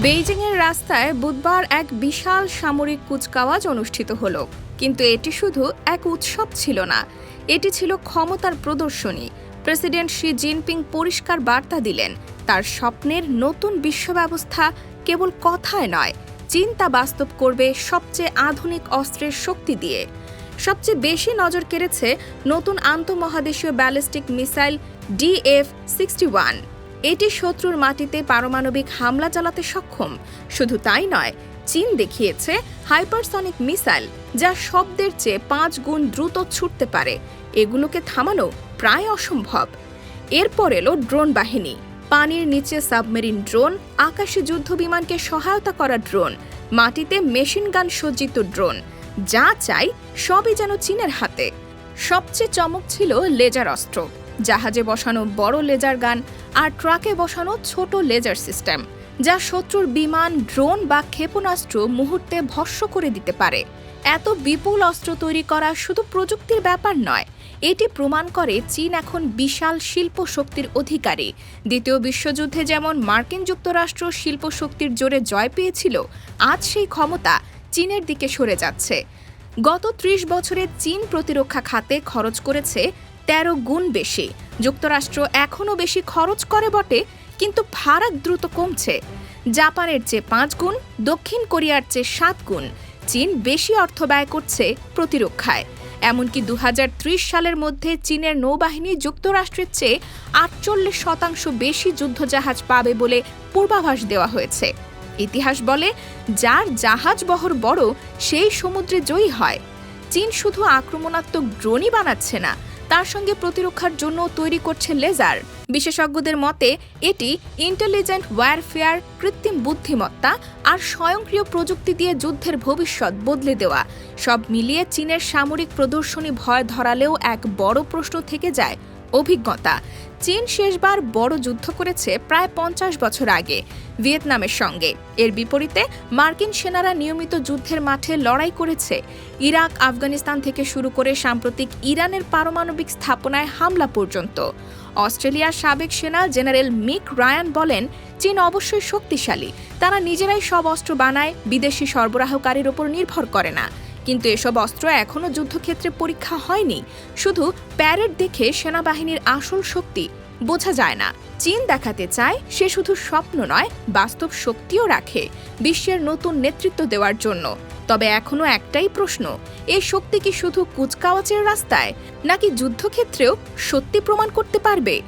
বেইজিংয়ের রাস্তায় বুধবার এক বিশাল সামরিক কুচকাওয়াজ অনুষ্ঠিত হলো। কিন্তু এটি শুধু এক উৎসব ছিল না, এটি ছিল ক্ষমতার প্রদর্শনী। প্রেসিডেন্ট শি জিনপিং পরিষ্কার বার্তা দিলেন, তার স্বপ্নের নতুন বিশ্ব ব্যবস্থা কেবল কথায় নয়, চীন তা বাস্তব করবে সবচেয়ে আধুনিক অস্ত্রের শক্তি দিয়ে। সবচেয়ে বেশি নজর কেড়েছে নতুন আন্তঃমহাদেশীয় ballistic missile DF sixty one. এটি শত্রুর মাটিতে পারমাণবিক হামলা চালাতে সক্ষম। শুধু তাই নয়, চীন দেখিয়েছে হাইপারসনিক মিসাইল যা শব্দের চেয়ে পাঁচ গুণ দ্রুত ছুটতে পারে। এগুলোকে থামানো প্রায় অসম্ভব। এরপর এলো ড্রোন বাহিনী। পানির নিচে সাবমেরিন ড্রোন, আকাশে যুদ্ধ বিমানকে সহায়তা করা ড্রোন, মাটিতে মেশিন গান সজ্জিত ড্রোন, যা চাই সবই যেন চীনের হাতে। সবচেয়ে চমক ছিল লেজার অস্ত্র। জাহাজে বসানো বড় লেজার গান আর ট্রাকে বসানো ছোট লেজার সিস্টেম, যা শত্রুর বিমান, ড্রোন বা ক্ষেপণাস্ত্র মুহূর্তে ভস্ম করে দিতে পারে। এত বিপুল অস্ত্র তৈরি করা শুধু প্রযুক্তির ব্যাপার নয়, এটি প্রমাণ করে চীন এখন বিশাল শিল্প শক্তির অধিকারী। দ্বিতীয় বিশ্বযুদ্ধে যেমন মার্কিন যুক্তরাষ্ট্র শিল্প শক্তির জোরে জয় পেয়েছিল, আজ সেই ক্ষমতা চীনের দিকে সরে যাচ্ছে। গত ত্রিশ বছরে চীন প্রতিরক্ষা খাতে খরচ করেছে তেরো গুণ বেশি। যুক্তরাষ্ট্র এখনও বেশি খরচ করে বটে, কিন্তু ফারাক দ্রুত কমছে। জাপানের চেয়ে পাঁচ গুণ, দক্ষিণ কোরিয়ার চেয়ে সাত গুণ। চীন বেশি অর্থ ব্যয় করছে প্রতিরক্ষায়। এমনকি দুহাজার ত্রিশ সালের মধ্যে চীনের নৌবাহিনী যুক্তরাষ্ট্রের চেয়ে আটচল্লিশ শতাংশ বেশি যুদ্ধজাহাজ পাবে বলে পূর্বাভাস দেওয়া হয়েছে। ইতিহাস বলে, যার জাহাজ বহর বড়, সেই সমুদ্রে জয়ী হয়। চীন শুধু আক্রমণাত্মক ড্রোনই বানাচ্ছে না তার সঙ্গে প্রতিরক্ষার জন্য তৈরি করছে লেজার। বিশেষজ্ঞদের মতে, এটি ইন্টেলিজেন্ট ওয়ারফেয়ার, কৃত্রিম বুদ্ধিমত্তা আর স্বয়ংক্রিয় প্রযুক্তি দিয়ে যুদ্ধের ভবিষ্যৎ বদলে দেওয়া। সব মিলিয়ে চীনের সামরিক প্রদর্শনী ভয় ধরালেও এক বড় প্রশ্ন থেকে যায় অভিজ্ঞতা। চীন শেষবার বড় যুদ্ধ করেছে প্রায় পঞ্চাশ বছর আগে, ভিয়েতনামের সঙ্গে। এর বিপরীতে মার্কিন সেনারা নিয়মিত যুদ্ধের মাঠে লড়াই করেছে। ইরাক, আফগানিস্তান থেকে শুরু করে সাম্প্রতিক ইরানের পারমাণবিক স্থাপনায় হামলা পর্যন্ত। অস্ট্রেলিয়ার সাবেক সেনা জেনারেল মিক রায়ান বলেন, চীন অবশ্যই শক্তিশালী। তারা নিজেরাই সব অস্ত্র বানায়, বিদেশি সরবরাহকারীর ওপর নির্ভর করে না। কিন্তু এসব অস্ত্র এখনও যুদ্ধক্ষেত্রে পরীক্ষা হয়নি। শুধু প্যারেড দেখে সেনাবাহিনীর আসল শক্তি বোঝা যায় না। চীন দেখাতে চায় সে শুধু স্বপ্ন নয়, বাস্তব শক্তিও রাখে বিশ্বের নতুন নেতৃত্ব দেওয়ার জন্য। তবে এখনও একটাই প্রশ্ন, এই শক্তি কি শুধু কুচকাওয়াচের রাস্তায়, নাকি যুদ্ধক্ষেত্রেও সত্যি প্রমাণ করতে পারবে?